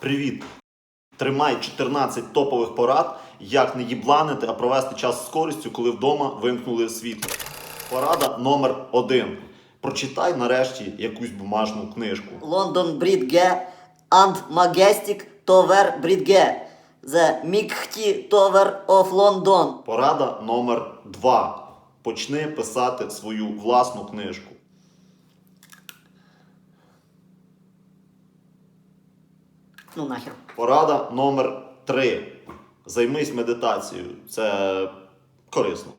Привіт! Тримай 14 топових порад, як не їбланити, а провести час з користю, коли вдома вимкнули світло. Порада номер один. Прочитай нарешті якусь бумажну книжку. London Bridge and Majestic Tower Bridge. The Mighty Tower of London. Порада номер два. Почни писати свою власну книжку. Ну нахер. Порада номер три. Займись медитацією. Це корисно.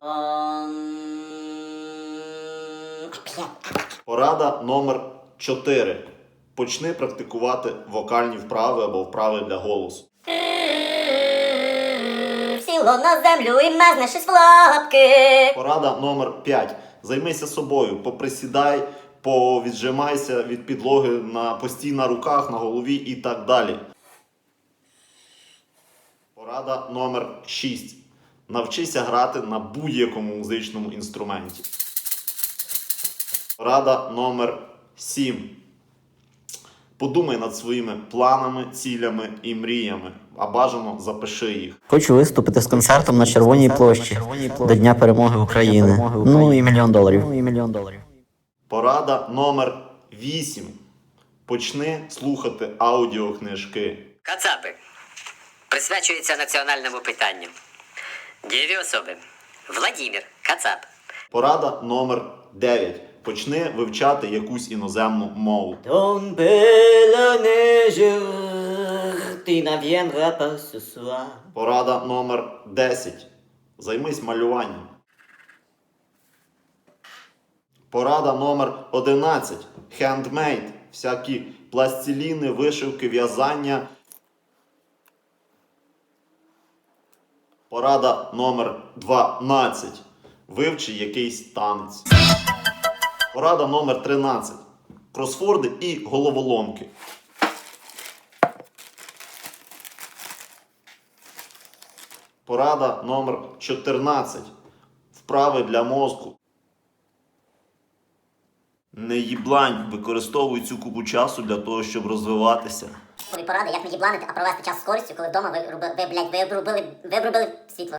Порада номер 4. Почни практикувати вокальні вправи або вправи для голосу. Сіло на землю і щось в лапки. Порада номер 5. Займися собою, поприсідай, повіджимайся від підлоги на постій на руках, на голові і так далі. Порада номер 6. Навчися грати на будь-якому музичному інструменті. Порада номер 7. Подумай над своїми планами, цілями і мріями, а бажано запиши їх. Хочу виступити з концертом на Червоній площі до Дня перемоги України. Ну і мільйон доларів. Ну і мільйон доларів. Порада номер 8. Почни слухати аудіокнижки. Кацапи присвячується національному питанню. Дієві особи. Владімір Кацап. Порада номер 9. Почни вивчати якусь іноземну мову. Ton neige, tu ne viendras pas ce soir. Порада номер 10. Займись малюванням. Порада номер 11. Хендмейд. Всякі пластиліни, вишивки, в'язання. Порада номер 12. Вивчи якийсь танець. Порада номер 13. Кросфорди і головоломки. Порада номер 14. Вправи для мозку. Не їблань, використовуй цю купу часу для того, щоб розвиватися. Поради, як не їбланити, а провести час з користю, коли вдома ви, ви блядь, ви обрубили, ви обрубили світло.